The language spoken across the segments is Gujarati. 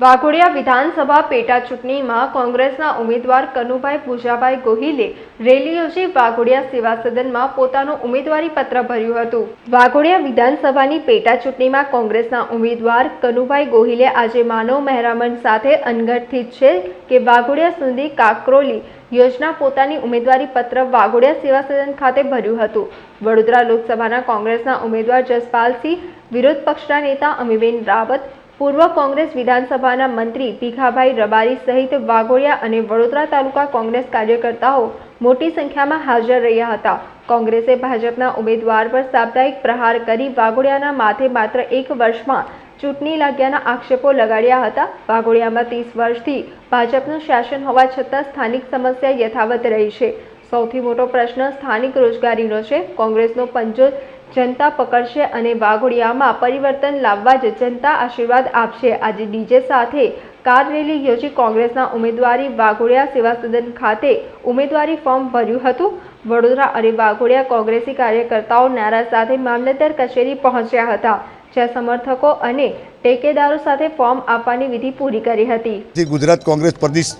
વાઘોડિયા વિધાનસભા પેટા ચૂંટણીમાં કોંગ્રેસના ઉમેદવાર કનુભાઈ પૂજાભાઈ ગોહિલે રેલી યોજી વાઘોડિયા સેવા સદનમાં પોતાનું ઉમેદવારી પત્ર ભર્યું હતું. વાઘોડિયા વિધાનસભાની પેટા ચૂંટણીમાં કોંગ્રેસના ઉમેદવાર કનુભાઈ ગોહિલે આજે માનવ મહેરામણ સાથે અનગઢથી છે કે વાઘોડિયા સુધી કાકરોલી યોજના પોતાની ઉમેદવારી પત્ર વાઘોડિયા સેવા સદન ખાતે ભર્યું હતું. વડોદરા લોકસભાના કોંગ્રેસના ઉમેદવાર જસપાલસિંહ, વિરોધ પક્ષના નેતા અમીબેન રાવત પૂર્વ કોંગ્રેસ વિધાનસભાના મંત્રી ભીખાભાઈ રબારી સહિત વાઘોડિયા અને વડોદરા તાલુકા કોંગ્રેસ કાર્યકર્તાઓ મોટી સંખ્યામાં હાજર રહ્યા હતા. કોંગ્રેસે ભાજપના ઉમેદવાર પર સાપ્તાહિક પ્રહાર કરી વાઘોડિયાના માથે માત્ર એક વર્ષમાં ચૂંટણી લાગ્યાના આક્ષેપો લગાડ્યા હતા. વાઘોડિયામાં ત્રીસ વર્ષથી ભાજપનું શાસન હોવા છતાં સ્થાનિક સમસ્યા યથાવત રહી છે. સૌથી મોટો પ્રશ્ન સ્થાનિક રોજગારીનો છે. કોંગ્રેસનો પંજો જનતા પકડશે અને વાઘોડિયામાં પરિવર્તન લાવવા જ જનતા આશીર્વાદ આપશે. આજે ડીજે સાથે કાર રેલી યોજી કોંગ્રેસના ઉમેદવારી વાઘોડિયા સેવા સદન ખાતે ઉમેદવારી ફોર્મ ભર્યું હતું. વડોદરા અને વાઘોડિયા કોંગ્રેસી કાર્યકર્તાઓ નારા સાથે મામલતદાર કચેરી પહોંચ્યા હતા. જ્યાં સમર્થકો અને ટેકેદારો સાથે ફોર્મ આપવાની વિધિ પૂરી કરી હતી. ગુજરાત કોંગ્રેસ પ્રદેશ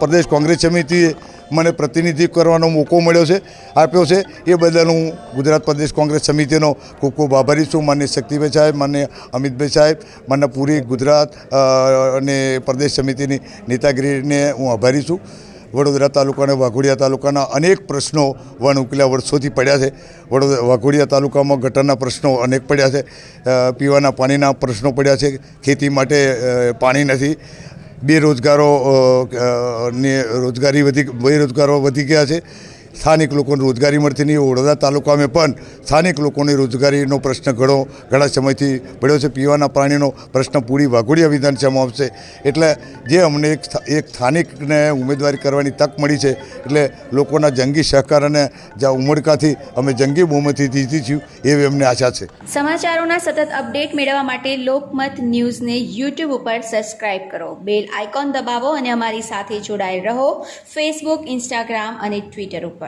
પ્રદેશ કોંગ્રેસ સમિતિએ મને પ્રતિનિધિત્વ કરવાનો મોકો મળ્યો છે, આપ્યો છે, એ બદલ હું ગુજરાત પ્રદેશ કોંગ્રેસ સમિતિનો ખૂબ ખૂબ આભારી છું. માન્ય શક્તિભાઈ સાહેબ, માન્ય અમિતભાઈ સાહેબ, માન્ય પૂરી ગુજરાત અને પ્રદેશ સમિતિની નેતાગીરીને હું આભારી છું. વડોદરા તાલુકા અને વાઘોડિયા તાલુકાના અનેક પ્રશ્નો વન ઉકેલા વર્ષોથી પડ્યા છે. વડોદરા વાઘોડિયા તાલુકામાં ગટરના પ્રશ્નો અનેક પડ્યા છે. પીવાના પાણીના પ્રશ્નો પડ્યા છે. ખેતી માટે પાણી નથી. બેરોજગારો ને રોજગારી વધી, બેરોજગારો વધી ગયા છે. સ્થાનિક લોકોને રોજગારી મળતી નહીં. વડોદરા તાલુકામાં પણ સ્થાનિક લોકોની રોજગારીનો પ્રશ્ન ઘણો, ઘણા સમયથી પડ્યો છે. પીવાના પાણીનો પ્રશ્ન પૂરી વાઘોડિયા વિધાનસભામાં આવશે. એટલે જે અમને એક એક સ્થાનિકને ઉમેદવારી કરવાની તક મળી છે, એટલે લોકોના જંગી સહકાર અને ઉમળકાથી અમે જંગી બહુમતી જીતીશું એવી અમને આશા છે. સમાચારોના સતત અપડેટ મેળવવા માટે લોકમત ન્યૂઝને યુટ્યુબ ઉપર સબસ્ક્રાઇબ કરો. બેલ આઇકોન દબાવો અને અમારી સાથે જોડાયેલ રહો. ફેસબુક, ઇન્સ્ટાગ્રામ અને ટ્વિટર ઉપર.